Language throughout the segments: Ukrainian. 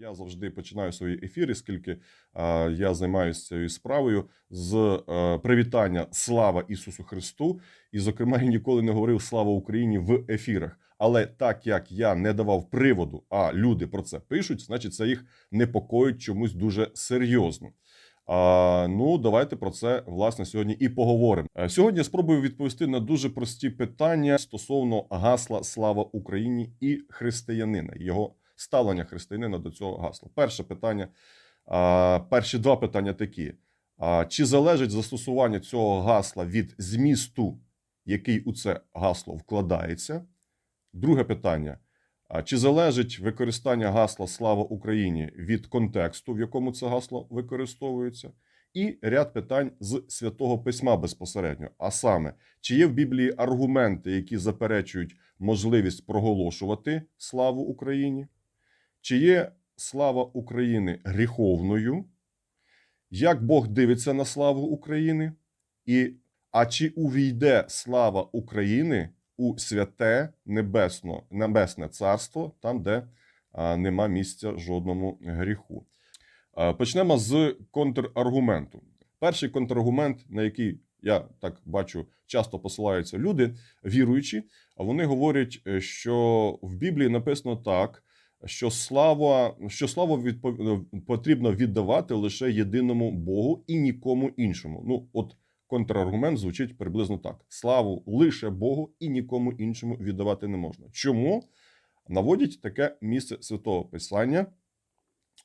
Я завжди починаю свої ефіри, скільки е, я займаюся цією справою з е, привітання Слава Ісусу Христу. І, зокрема, я ніколи не говорив Слава Україні в ефірах. Але так як я не давав приводу, а люди про це пишуть, значить це їх непокоїть чомусь дуже серйозно. А, ну, давайте про це власне сьогодні і поговоримо. Е, Сьогодні я спробую відповісти на дуже прості питання стосовно гасла Слава Україні і християнина, його ставлення християнина до цього гасла. Перше питання, перші два питання такі: чи залежить застосування цього гасла від змісту, який у це гасло вкладається? Друге питання. Чи залежить використання гасла Слава Україні від контексту, в якому це гасло використовується? І ряд питань з святого письма безпосередньо. А саме, чи є в Біблії аргументи, які заперечують можливість проголошувати славу Україні? Чи є слава України гріховною? Як Бог дивиться на славу України? І а чи увійде слава України у святе небесно, небесне царство, там, де а, нема місця жодному гріху? А, почнемо з контраргументу. Перший контраргумент, на який я так бачу, часто посилаються люди, віруючі, вони говорять, е, що в Біблії написано так. Що слава, що славу відпо- потрібно віддавати лише єдиному Богу і нікому іншому. Ну, от контраргумент звучить приблизно так: славу лише Богу і нікому іншому віддавати не можна. Чому наводять таке місце святого Писання?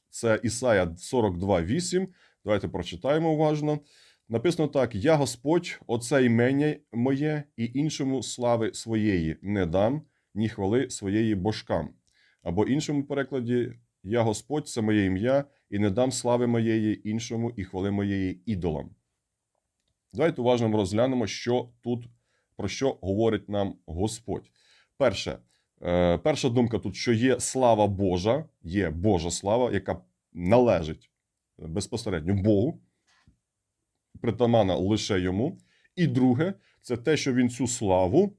Це Ісая 42.8. Давайте прочитаємо уважно. Написано так: Я Господь, оце імення моє, і іншому слави своєї не дам, ні хвали своєї божкам. Або іншому перекладі: Я Господь, це моє ім'я, і не дам слави моєї іншому і хвали моєї ідолам. Давайте уважно розглянемо, що тут про що говорить нам Господь. Перше, е, перша думка тут, що є слава Божа, є Божа слава, яка належить безпосередньо Богу, притамана лише йому. І друге, це те, що він цю славу,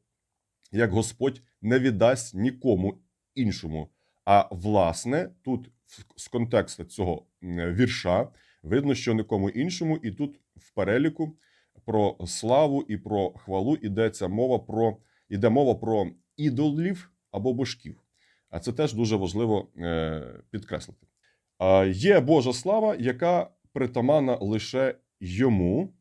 як Господь, не віддасть нікому іншому. А власне, тут з контексту цього вірша видно, що нікому іншому, і тут в переліку про славу і про хвалу йдеться мова про іде мова про ідолів або божків. А це теж дуже важливо е, підкреслити. Є Божа слава, яка притаманна лише йому.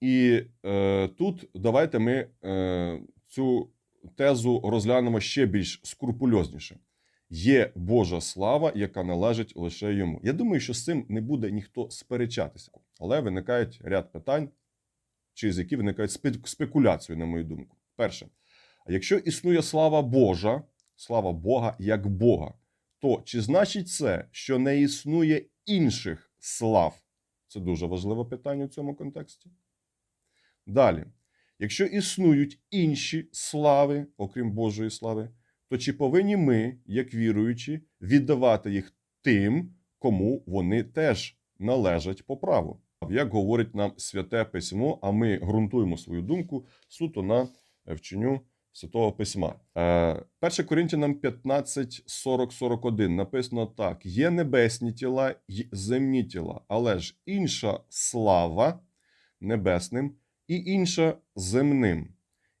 І е, тут давайте ми е, цю тезу розглянемо ще більш скрупульозніше. Є Божа слава, яка належить лише йому. Я думаю, що з цим не буде ніхто сперечатися, але виникають ряд питань, через які виникають спе- спекуляції, на мою думку. Перше, якщо існує слава Божа, слава Бога як Бога, то чи значить це, що не існує інших слав? Це дуже важливе питання у цьому контексті. Далі, якщо існують інші слави, окрім Божої слави, то чи повинні ми, як віруючі, віддавати їх тим, кому вони теж належать по праву? Як говорить нам святе письмо, а ми ґрунтуємо свою думку суто на е, вченню Святого Письма. Е, 1 Коринтянам 15, 40, 41 написано так: є небесні тіла й земні тіла, але ж інша слава небесним і інша земним.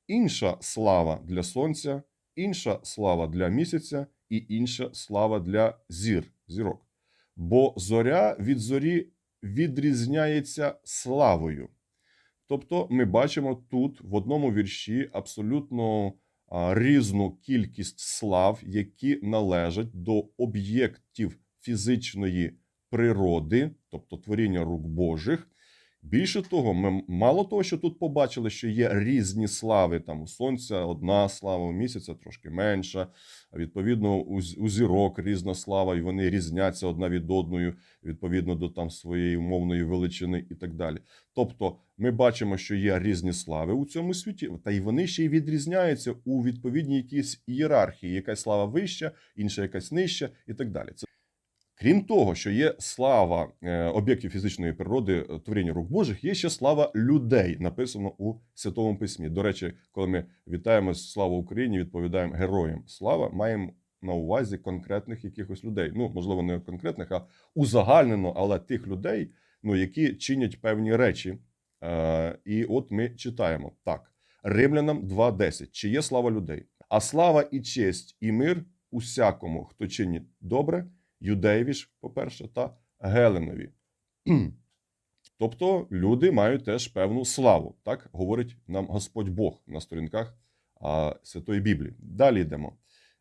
Інша слава для сонця, інша слава для місяця і інша слава для зір, зірок. Бо зоря від зорі відрізняється славою. Тобто, ми бачимо тут в одному вірші абсолютно різну кількість слав, які належать до об'єктів фізичної природи, тобто творіння рук Божих. Більше того, ми мало того, що тут побачили, що є різні слави. Там у сонця одна слава, у місяця трошки менша. Відповідно, у, зірок різна слава, і вони різняться одна від одної, відповідно до там своєї умовної величини і так далі. Тобто, ми бачимо, що є різні слави у цьому світі, та й вони ще й відрізняються у відповідній якійсь ієрархії. Якась слава вища, інша якась нижча, і так далі. Це Крім того, що є слава е, об'єктів фізичної природи е, творіння рук Божих, є ще слава людей, написано у Святому Письмі. До речі, коли ми вітаємо славу Україні, відповідаємо героям слава, маємо на увазі конкретних якихось людей. Ну, можливо, не конкретних, а узагальнено, але тих людей, ну, які чинять певні речі. Е, і от ми читаємо так: Римлянам 2.10. Чи є слава людей? А слава і честь, і мир усякому, хто чинить добре, юдеєві по-перше, та Геленові. Тобто люди мають теж певну славу, так говорить нам Господь Бог на сторінках а, Святої Біблії. Далі йдемо.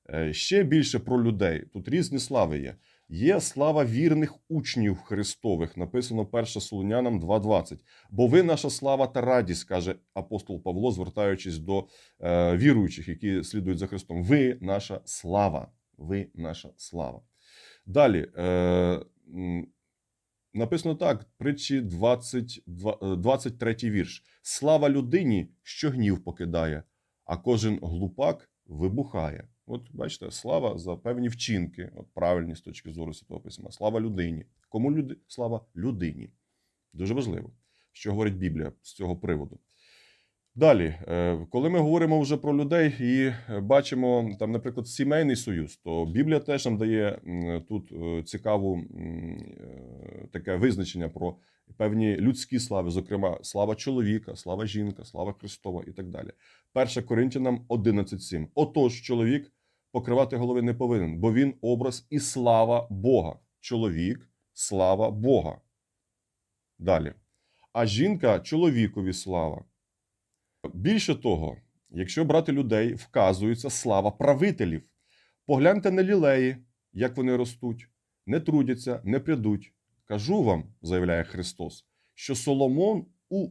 Е, Ще більше про людей. Тут різні слави є. Є слава вірних учнів Христових, написано 1 Солунянам 2.20. Бо ви наша слава та радість, каже апостол Павло, звертаючись до е, віруючих, які слідують за Христом. Ви наша слава. Ви наша слава. Далі. Е, Написано так: притчі 20, 23 вірш. Слава людині, що гнів покидає, а кожен глупак вибухає. От бачите, слава за певні вчинки, от правильні з точки зору Святого Письма. Слава людині. Кому люди? Слава людині. Дуже важливо, що говорить Біблія з цього приводу. Далі, е, коли ми говоримо вже про людей і е, бачимо там, наприклад, сімейний союз, то Біблія теж нам дає тут е, цікаву таке визначення про певні людські слави, зокрема, слава чоловіка, слава жінка, слава Христова і так далі. 1 Коринтянам 11.7. Отож, чоловік покривати голови не повинен, бо він образ і слава Бога. Чоловік, слава Бога. Далі. А жінка чоловікові слава. Більше того, якщо брати людей, вказується слава правителів. Погляньте на лілеї, як вони ростуть, не трудяться, не прядуть. Кажу вам, заявляє Христос, що Соломон у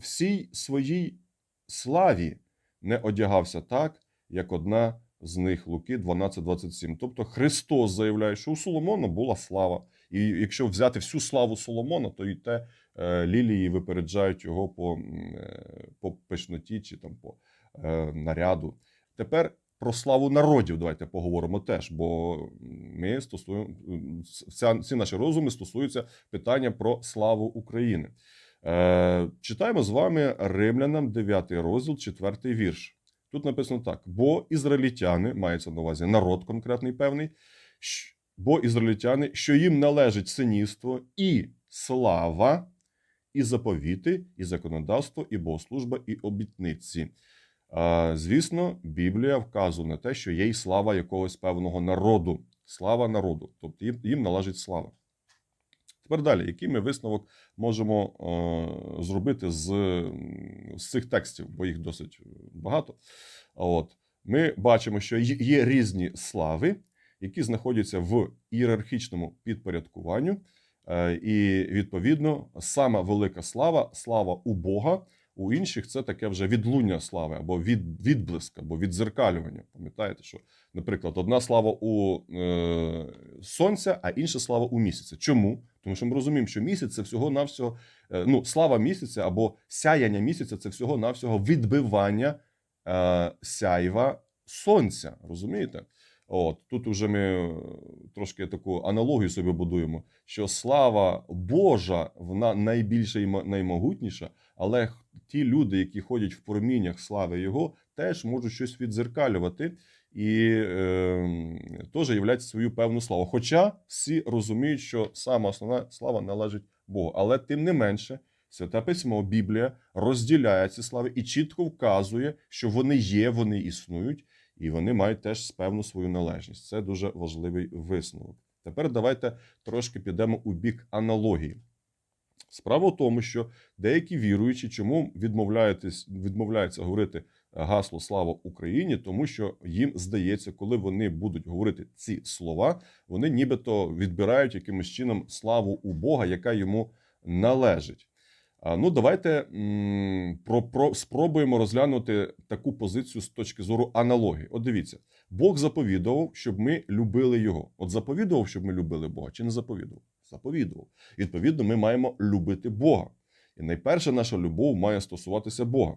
всій своїй славі не одягався так, як одна з них Луки 12.27. Тобто Христос заявляє, що у Соломона була слава. І якщо взяти всю славу Соломона, то і те лілії випереджають його по, е, по пишноті чи там по е, наряду. Тепер про славу народів давайте поговоримо теж, бо ми стосуємо всі наші розуми стосуються питання про славу України. Е, читаємо з вами Римлянам 9 розділ, 4 вірш. Тут написано так: бо ізраїльтяни, мається на увазі народ конкретний певний, бо ізраїльтяни, що їм належить синівство і слава, і заповіти, і законодавство, і богослужба, і обітниці. Е, Звісно, Біблія вказує на те, що є й слава якогось певного народу. Слава народу, тобто їм, належить слава. Тепер далі, який ми висновок можемо е, зробити з, з цих текстів, бо їх досить багато. От ми бачимо, що є- різні слави, які знаходяться в ієрархічному підпорядкуванню, е, і відповідно сама велика слава, слава у Бога. У інших це таке вже відлуння слави або від, відблиск, або відзеркалювання. Пам'ятаєте, що, наприклад, одна слава у е, сонця, а інша слава у місяця. Чому? Тому що ми розуміємо, що місяць це всього-навсього, е, ну, слава місяця або сяяння місяця це всього-навсього відбивання е, сяйва сонця. Розумієте? От тут уже ми е, трошки таку аналогію собі будуємо, що слава Божа, вона найбільша і наймогутніша, але ті люди, які ходять в проміннях слави Його, теж можуть щось відзеркалювати і е, теж являють свою певну славу. Хоча всі розуміють, що сама основна слава належить Богу. Але тим не менше, Святе Письмо, Біблія розділяє ці слави і чітко вказує, що вони є, вони існують, і вони мають теж певну свою належність. Це дуже важливий висновок. Тепер давайте трошки підемо у бік аналогії. Справа в тому, що деякі віруючі, чому відмовляються говорити гасло Слава Україні, тому що їм здається, коли вони будуть говорити ці слова, вони нібито відбирають якимось чином славу у Бога, яка йому належить. Ну, давайте про, про, спробуємо розглянути таку позицію з точки зору аналогії. От дивіться, Бог заповідував, щоб ми любили його. От заповідував, щоб ми любили Бога, чи не заповідував? Заповідував. Відповідно, ми маємо любити Бога. І найперше наша любов має стосуватися Бога.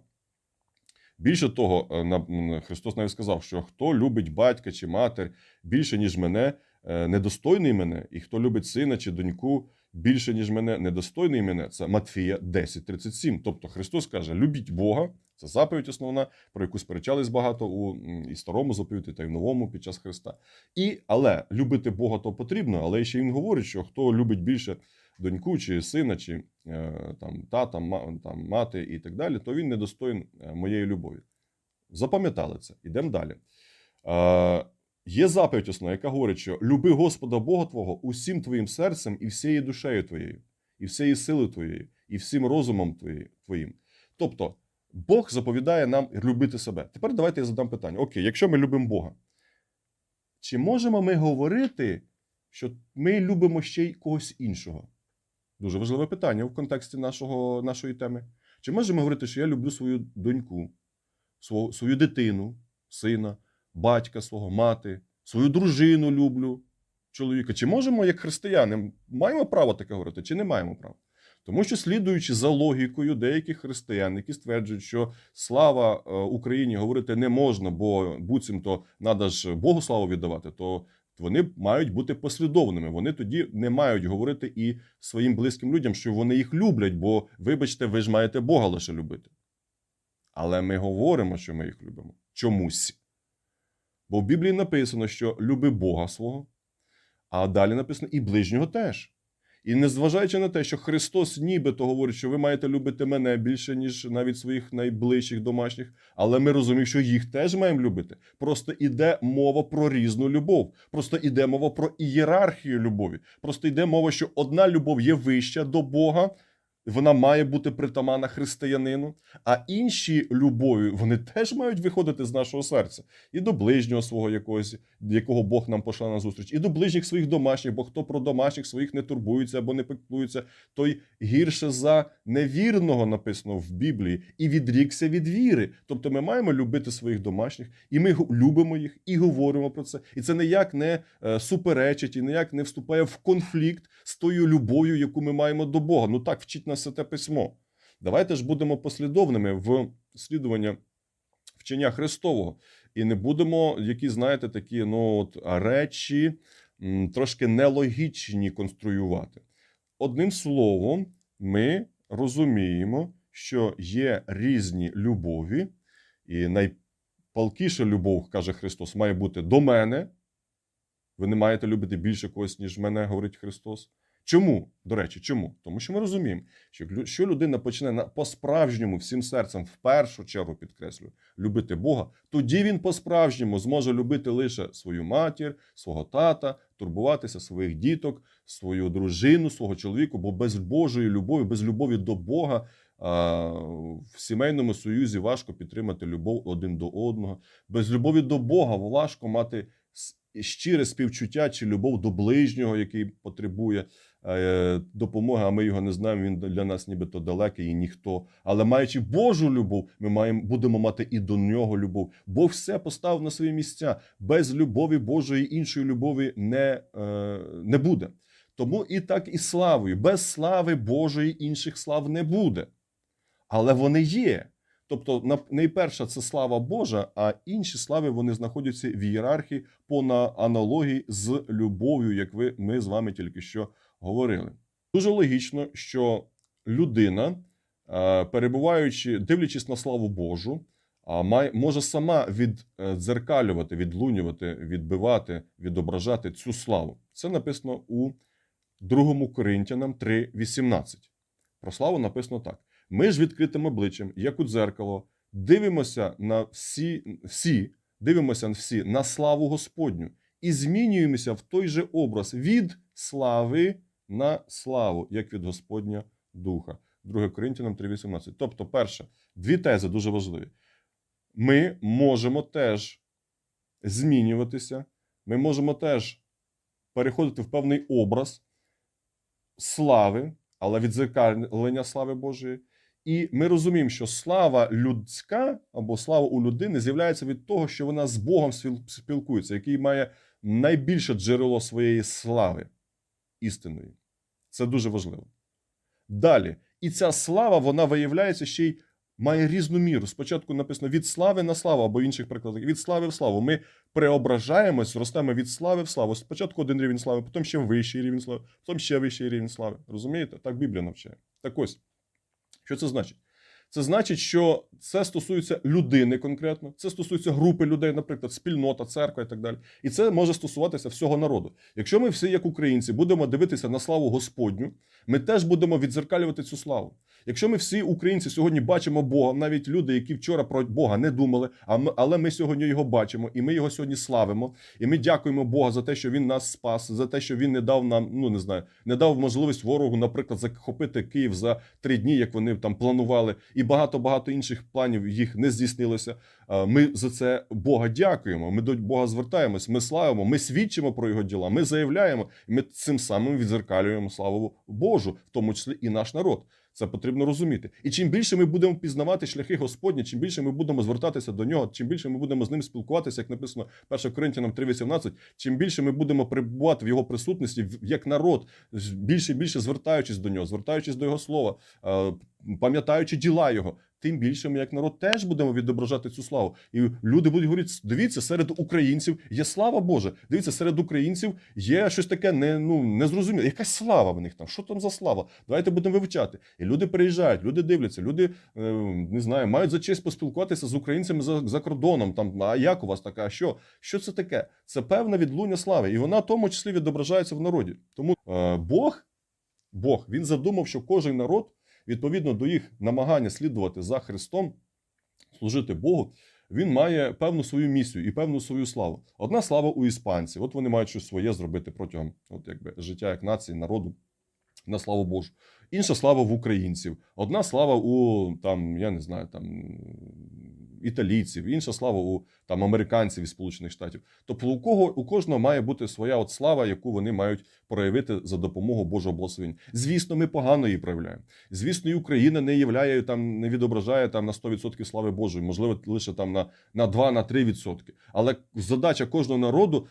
Більше того, е, Христос навіть сказав, що хто любить батька чи матір більше, ніж мене, е, недостойний мене, і хто любить сина чи доньку більше, ніж мене, недостойний мене. Це Матфія 10.37. Тобто Христос каже: любіть Бога. Це заповідь основна, про яку сперечались багато у і старому заповіті, та й в новому під час Христа. І але любити Бога то потрібно, але ще він говорить, що хто любить більше доньку чи сина, чи е, там тата, ма, там мати і так далі, то він недостоїн е, моєї любові. Запам'ятали це. Ідемо далі. Є заповідь основна, яка говорить, що люби Господа Бога Твого усім твоїм серцем і всією душею твоєю, і всією силою твоєю, і всім розумом твоїм. Тобто, Бог заповідає нам любити себе. Тепер давайте я задам питання: Окей, якщо ми любимо Бога, чи можемо ми говорити, що ми любимо ще й когось іншого? Дуже важливе питання в контексті нашого, нашої теми. Чи можемо говорити, що я люблю свою доньку, свого, свою дитину, сина, батька свого, мати, свою дружину люблю, чоловіка? Чи можемо, як християни, маємо право таке говорити, чи не маємо права? Тому що, слідуючи за логікою деяких християн, які стверджують, що слава е, Україні говорити не можна, бо буцімто треба ж Богу славу віддавати, то вони мають бути послідовними. Вони тоді не мають говорити і своїм близьким людям, що вони їх люблять, бо, вибачте, ви ж маєте Бога лише любити. Але ми говоримо, що ми їх любимо чомусь. Бо в Біблії написано, що люби Бога свого, а далі написано і ближнього теж. І незважаючи на те, що Христос нібито говорить, що ви маєте любити мене більше, ніж навіть своїх найближчих домашніх, але ми розуміємо, що їх теж маємо любити. Просто іде мова про різну любов. Просто іде мова про ієрархію любові. Просто йде мова, що одна любов є вища до Бога. Вона має бути притаманна християнину, а інші любові вони теж мають виходити з нашого серця і до ближнього свого якогось, якого Бог нам пошла на зустріч, і до ближніх своїх домашніх, бо хто про домашніх своїх не турбується або не піклується, той гірше за невірного написано в Біблії, і відрікся від віри. Тобто ми маємо любити своїх домашніх, і ми любимо їх і говоримо про це. І це ніяк не е, суперечить і ніяк не вступає в конфлікт з тою любов'ю, яку ми маємо до Бога. Ну так вчить нас святе письмо. Давайте ж будемо послідовними в слідуванні вчення Христового. І не будемо, які, знаєте, такі ну, от, речі трошки нелогічні конструювати. Одним словом, ми розуміємо, що є різні любові, і найпалкіша любов, каже Христос, має бути до мене. Ви не маєте любити більше когось, ніж мене, говорить Христос. Чому? До речі, чому? Тому що ми розуміємо, що лю- що людина почне по-справжньому всім серцем, в першу чергу підкреслюю, любити Бога, тоді він по-справжньому зможе любити лише свою матір, свого тата, турбуватися своїх діток, свою дружину, свого чоловіка, бо без Божої любові, без любові до Бога. В сімейному союзі важко підтримати любов один до одного. Без любові до Бога важко мати щире співчуття чи любов до ближнього, який потребує допомоги, а ми його не знаємо. Він для нас нібито далекий і ніхто. Але маючи Божу любов, ми маємо будемо мати і до нього любов. Бог все поставив на свої місця. Без любові Божої іншої любові не, е, не буде. Тому і так і славою. Без слави Божої інших слав не буде. Але вони є. Тобто, на- найперша це слава Божа, а інші слави вони знаходяться в ієрархії по аналогії з любов'ю, як ви ми з вами тільки що говорили. Дуже логічно, що людина, е, перебуваючи, дивлячись на славу Божу, може сама віддзеркалювати, відлунювати, відбивати, відображати цю славу. Це написано у 2 Коринтянам 3.18. Про славу написано так: ми ж відкритим обличчям, як у дзеркало, дивимося на всі, всі, дивимося на всі на славу Господню і змінюємося в той же образ від слави на славу, як від Господня Духа. 2 Коринтянам 3.18. Тобто, перше, дві тези дуже важливі. Ми можемо теж змінюватися, ми можемо теж переходити в певний образ слави, але відзеркалення слави Божої. І ми розуміємо, що слава людська або слава у людини з'являється від того, що вона з Богом спілкується, який має найбільше джерело своєї слави істинної. Це дуже важливо. Далі, і ця слава вона виявляється ще й має різну міру. Спочатку написано від слави на славу, або в інших прикладах від слави в славу. Ми преображаємось, ростемо від слави в славу. Спочатку один рівень слави, потім ще вищий рівень слави, потім ще вищий рівень слави. Розумієте? Так Біблія навчає. Так ось, що це значить? Це значить, що це стосується людини конкретно, це стосується групи людей, наприклад, спільнота, церква і так далі. І це може стосуватися всього народу. Якщо ми всі, як українці, будемо дивитися на славу Господню, ми теж будемо відзеркалювати цю славу. Якщо ми всі українці сьогодні бачимо Бога, навіть люди, які вчора про Бога не думали, а ми, але ми сьогодні його бачимо, і ми його сьогодні славимо. І ми дякуємо Бога за те, що він нас спас, за те, що він не дав нам, ну не знаю, не дав можливість ворогу, наприклад, захопити Київ за три дні, як вони там планували, і багато багато інших планів їх не здійснилося. Ми за це Бога дякуємо. Ми до Бога звертаємось, ми славимо, ми свідчимо про його діла, ми заявляємо, і ми цим самим відзеркалюємо славу Божу, в тому числі і наш народ. Це потрібно розуміти. І чим більше ми будемо пізнавати шляхи Господні, чим більше ми будемо звертатися до нього, чим більше ми будемо з ним спілкуватися, як написано 1 Коринтянам 3.18, чим більше ми будемо перебувати в його присутності як народ, більше і більше звертаючись до нього, звертаючись до його слова, пам'ятаючи діла його, тим більше ми, як народ, теж будемо відображати цю славу. І люди будуть говорити: дивіться, серед українців є слава Божа. Дивіться, серед українців є щось таке не, ну, незрозуміле. Якась слава в них там. Що там за слава? Давайте будемо вивчати. І люди приїжджають, люди дивляться, люди е, не знаю, мають за честь поспілкуватися з українцями за, за кордоном. Там, а як у вас така? А що? Що це таке? Це певна відлуння слави, і вона в тому числі відображається в народі. Тому е, Бог, Бог, він задумав, що кожен народ, відповідно до їх намагання слідувати за Христом, служити Богу. Він має певну свою місію і певну свою славу. Одна слава у іспанців. От вони мають щось своє зробити протягом от якби, життя як нації, народу на славу Божу. Інша слава в українців. Одна слава у там, я не знаю, там італійців, інша слава у там американців із Сполучених Штатів. Тобто у кого у кожного має бути своя от слава, яку вони мають проявити за допомогою Божого благословення. Звісно, ми погано її проявляємо. Звісно, і Україна не являє там, не відображає там на 100% слави Божої, можливо, лише там на, на 2-3%. Але задача кожного народу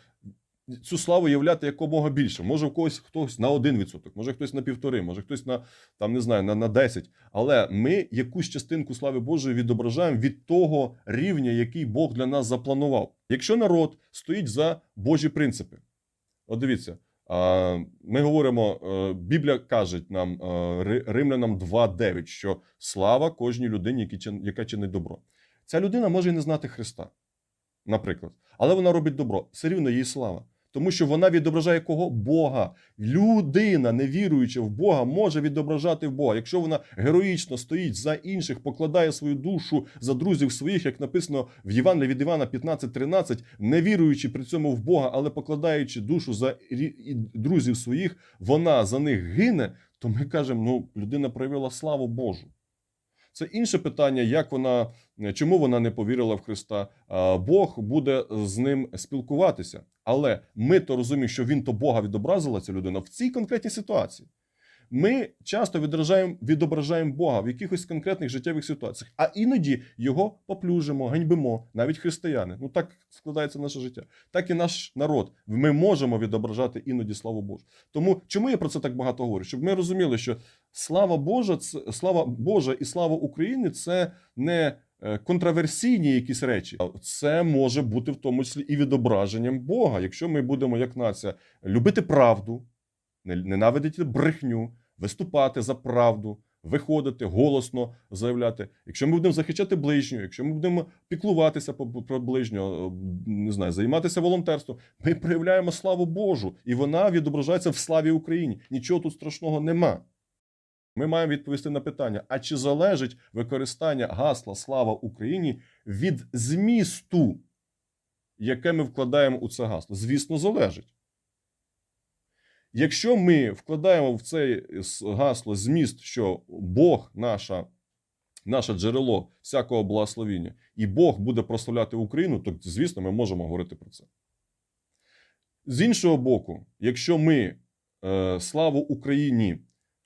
цю славу являти якомога більше. Може, в когось хтось на 1%, може хтось на півтори, може хтось на там не знаю, на, на 10. Але ми якусь частинку слави Божої відображаємо від того рівня, який Бог для нас запланував. Якщо народ стоїть за Божі принципи, от дивіться. Ми говоримо, е, Біблія каже нам е, Римлянам 2.9, що слава кожній людині, яка чинить добро. Ця людина може і не знати Христа, наприклад, але вона робить добро. Все рівно їй слава. Тому що вона відображає кого? Бога. Людина, не віруюча в Бога, може відображати в Бога. Якщо вона героїчно стоїть за інших, покладає свою душу за друзів своїх, як написано в Євангелії від Івана 15.13, не віруючи при цьому в Бога, але покладаючи душу за друзів своїх, вона за них гине, то ми кажемо, ну людина проявила славу Божу. Це інше питання, як вона, чому вона не повірила в Христа. Бог буде з ним спілкуватися. Але ми то розуміємо, що він то Бога відобразила ця людина в цій конкретній ситуації. Ми часто відображаємо, відображаємо Бога в якихось конкретних життєвих ситуаціях, а іноді його поплюжимо, ганьбимо, навіть християни. Ну так складається наше життя. Так і наш народ. Ми можемо відображати іноді славу Божу. Тому чому я про це так багато говорю? Щоб ми розуміли, що слава Божа, це слава Божа і слава України це не е, контраверсійні якісь речі. Це може бути в тому числі і відображенням Бога. Якщо ми будемо як нація любити правду, не- ненавидіти брехню, виступати за правду, виходити голосно заявляти. Якщо ми будемо захищати ближнього, якщо ми будемо піклуватися про ближнього, е, не знаю, займатися волонтерством, ми проявляємо славу Божу, і вона відображається в славі Україні. Нічого тут страшного нема. Ми маємо відповісти на питання: а чи залежить використання гасла Слава Україні від змісту, яке ми вкладаємо у це гасло? Звісно, залежить. Якщо ми вкладаємо в це гасло зміст, що Бог наша, наше джерело всякого благословіння, і Бог буде прославляти Україну, то звісно, ми можемо говорити про це. З іншого боку, якщо ми е, славу Україні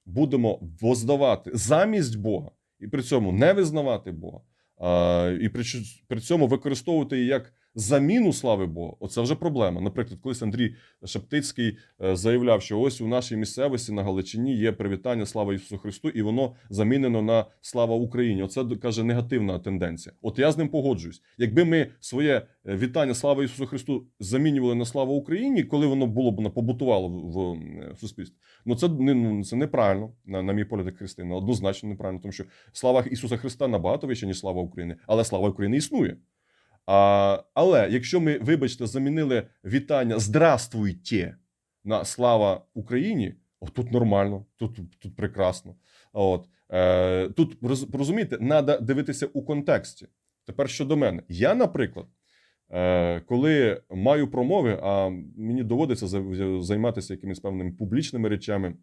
будемо воздавати замість Бога, і при цьому не визнавати Бога, а, і при, при цьому використовувати як заміну слави Богу, оце вже проблема. Наприклад, колись Андрій Шептицький е, заявляв, що ось у нашій місцевості на Галичині є привітання слава Ісусу Христу, і воно замінено на слава Україні. Оце каже негативна тенденція. От я з ним погоджуюсь. Якби ми своє е, вітання слава Ісусу Христу замінювали на слава Україні, коли воно було б побутувало е, в суспільстві, ну це не ну, це неправильно, на, на мій погляд, як христина. Однозначно неправильно, тому що слава Ісуса Христа набагато вище, ніж слава України, але слава України існує. А, але якщо ми, вибачте, замінили вітання Здравствуйте на слава Україні, о, тут нормально, тут, тут прекрасно. От. Е, тут розумієте, треба дивитися у контексті. Тепер щодо мене. Я, наприклад, е, коли маю промови, а мені доводиться за- займатися якимись певними публічними речами,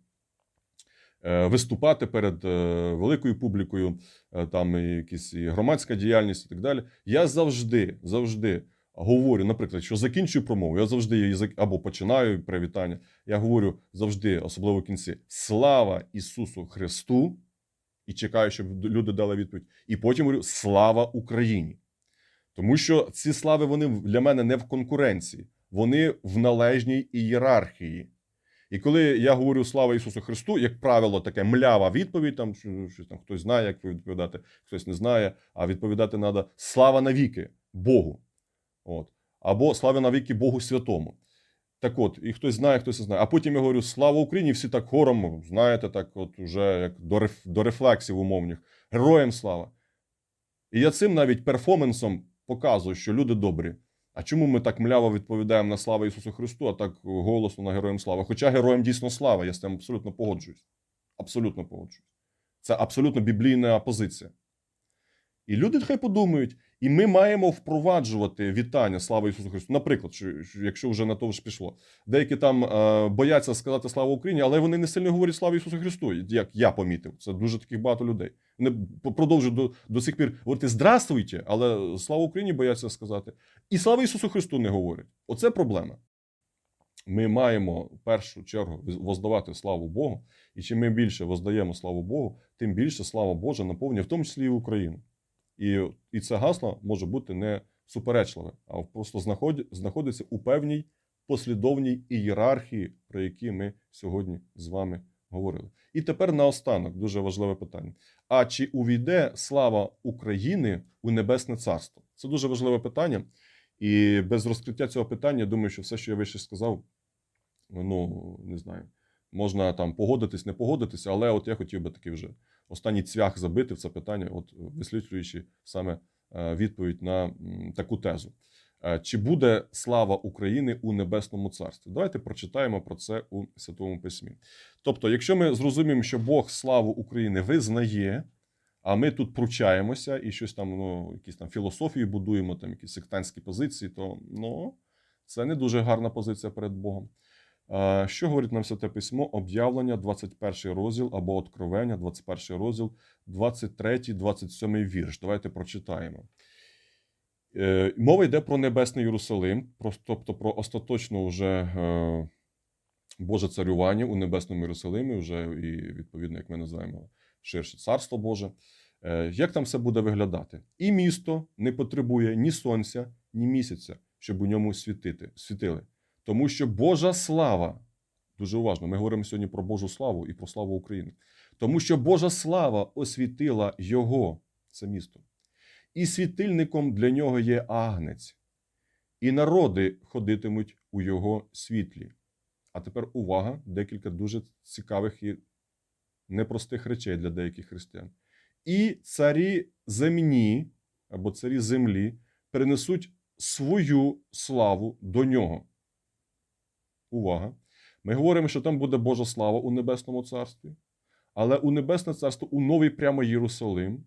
виступати перед е, великою публікою, е, там якісь громадська діяльність і так далі. Я завжди, завжди говорю, наприклад, що закінчую промову, я завжди її або починаю привітання. Я говорю завжди, особливо в кінці: Слава Ісусу Христу! І чекаю, щоб люди дали відповідь. І потім говорю Слава Україні! Тому що ці слави вони для мене не в конкуренції, вони в належній ієрархії. І коли я говорю слава Ісусу Христу, як правило, таке млява відповідь, там що, що там хтось знає, як відповідати, хтось не знає, а відповідати треба слава навіки Богу. От. Або слава навіки Богу Святому. Так от, і хтось знає, хтось не знає. А потім я говорю слава Україні, всі так хором, знаєте, так от уже як до, реф, до рефлексів умовних. Героям слава. І я цим навіть перформансом показую, що люди добрі. А чому ми так мляво відповідаємо на слава Ісусу Христу, а так голосно на героям слава? Хоча героям дійсно слава, я з цим абсолютно погоджуюсь. Абсолютно погоджуюсь. Це абсолютно біблійна позиція. І люди хай подумають, і ми маємо впроваджувати вітання слава Ісусу Христу. Наприклад, що, що якщо вже на то ж пішло, деякі там е, бояться сказати слава Україні, але вони не сильно говорять слава Ісусу Христу, як я помітив. Це дуже таких багато людей. Вони продовжують до, до сих пір говорити здравствуйте, але слава Україні бояться сказати. І слава Ісусу Христу не говорять. Оце проблема. Ми маємо в першу чергу воздавати славу Богу. І чим ми більше воздаємо славу Богу, тим більше слава Божа наповнює, в тому числі і Україну. І, і це гасло може бути не суперечливе, а просто знаході, знаходиться у певній послідовній ієрархії, про які ми сьогодні з вами говорили. І тепер наостанок дуже важливе питання: а чи увійде слава України у Небесне Царство? Це дуже важливе питання. І без розкриття цього питання, думаю, що все, що я вище сказав, ну не знаю, можна там погодитись, не погодитися, але от я хотів би такий вже останній цвях забити в це питання, от висловлюючи саме е, відповідь на таку тезу. Е, Чи буде слава України у Небесному Царстві? Давайте прочитаємо про це у Святому Письмі. Тобто, якщо ми зрозуміємо, що Бог славу України визнає, а ми тут пручаємося і щось там, ну, якісь там філософії будуємо, там якісь сектантські позиції, то ну, це не дуже гарна позиція перед Богом. Що говорить нам Святе Письмо? Об'явлення, 21 розділ або Откровення, 21 розділ, 23, 27 вірш. Давайте прочитаємо. Е, Мова йде про Небесний Єрусалим, тобто про остаточно вже е, Боже царювання у Небесному Єрусалимі, вже і відповідно, як ми називаємо, ширше Царство Боже. Е, Як там все буде виглядати? І місто не потребує ні сонця, ні місяця, щоб у ньому світити, світили. Тому що Божа слава, дуже уважно, ми говоримо сьогодні про Божу славу і про славу України. Тому що Божа слава освітила його, це місто. І світильником для нього є агнець, і народи ходитимуть у його світлі. А тепер увага, декілька дуже цікавих і непростих речей для деяких християн. І царі земні або царі землі перенесуть свою славу до нього. Увага! Ми говоримо, що там буде Божа слава у Небесному Царстві, але у Небесне Царство, у новий прямо Єрусалим,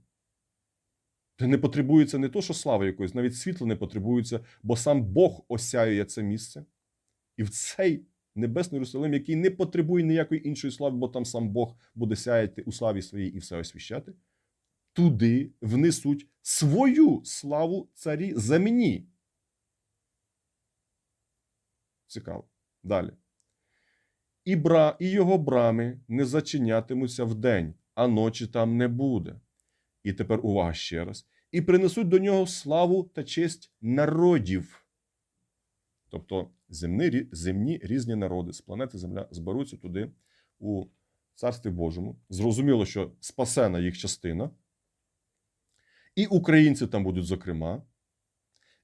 не потребується не то, що слава якоїсь, навіть світло не потребується, бо сам Бог осяює це місце. І в цей Небесний Єрусалим, який не потребує ніякої іншої слави, бо там сам Бог буде сяяти у славі своїй і все освіщати, туди внесуть свою славу царі земні. Цікаво. Далі. І, бра, і його брами не зачинятимуться вдень, а ночі там не буде. І тепер увага ще раз. і принесуть до нього славу та честь народів. Тобто земні, земні різні народи з планети Земля зберуться туди у Царстві Божому. Зрозуміло, що спасена їх частина. І українці там будуть, зокрема.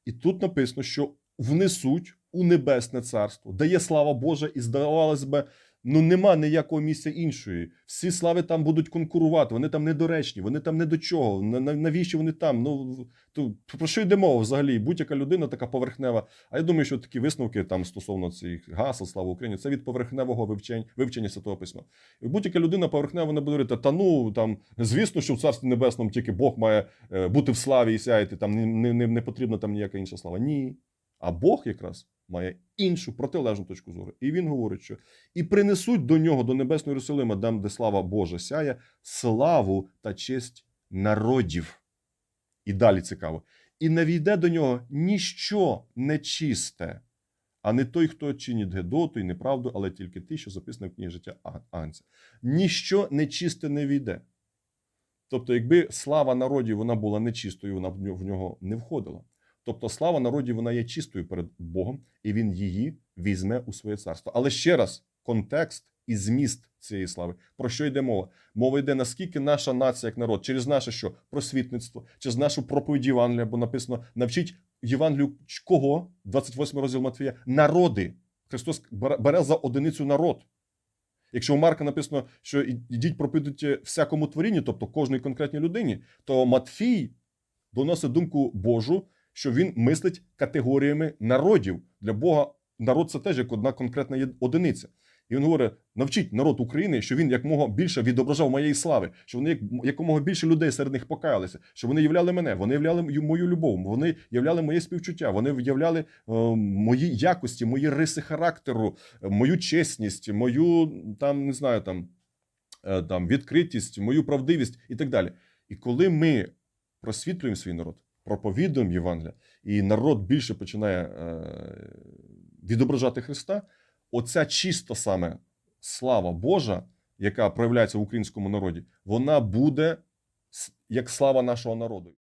І тут написано, що внесуть у небесне царство, де є слава Божа, і здавалось би, ну нема ніякого місця іншої. Всі слави там будуть конкурувати, вони там недоречні, вони там не до чого. На- на- Навіщо вони там? Ну то про що йде мова взагалі? Будь-яка людина така поверхнева. А я думаю, що такі висновки там стосовно цих гасел, слава Україні, це від поверхневого вивчення, вивчення Святого Письма. І будь-яка людина поверхнева не буде говорити, та ну там звісно, що в царстві небесному тільки Бог має е, бути в славі і сяяти, там не, не, не потрібна там ніяка інша слава. Ні. А Бог якраз має іншу протилежну точку зору. І він говорить, що і принесуть до нього, до небесного Єрусалима, там, де слава Божа сяє, славу та честь народів. І далі цікаво. І не війде до нього ніщо нечисте, а не той, хто чинить гедоту і неправду, але тільки ті, що записано в книгі життя А- Агнця. Ніщо нечисте не війде. Тобто, якби слава народів вона була нечистою, вона б в нього не входила. Тобто слава народів вона є чистою перед Богом, і він її візьме у своє царство. Але ще раз, контекст і зміст цієї слави. Про що йде мова? Мова йде, наскільки наша нація, як народ, через наше що? Просвітництво, через нашу проповідь Євангелія, бо написано: навчіть Євангелію кого? 28 розділ Матфія. Народи. Христос бере за одиницю народ. Якщо у Марка написано, що «І- ідіть пропитуйте всякому творінню, тобто кожній конкретній людині, то Матфій доносить думку Божу, що він мислить категоріями народів. Для Бога народ це теж як одна конкретна одиниця. І він говорить: навчіть народ України, що він якомога більше відображав моєї слави, що вони як якомога більше людей серед них покаялися, що вони являли мене, вони являли мою- любов, вони являли моє співчуття, вони являли е, мої якості, мої риси характеру, мою чесність, мою там не знаю, там, е, там відкритість, мою правдивість і так далі. І коли ми просвітлюємо свій народ, проповідуємо Євангелія, і народ більше починає е, відображати Христа, оця чиста саме слава Божа, яка проявляється в українському народі, вона буде як слава нашого народу.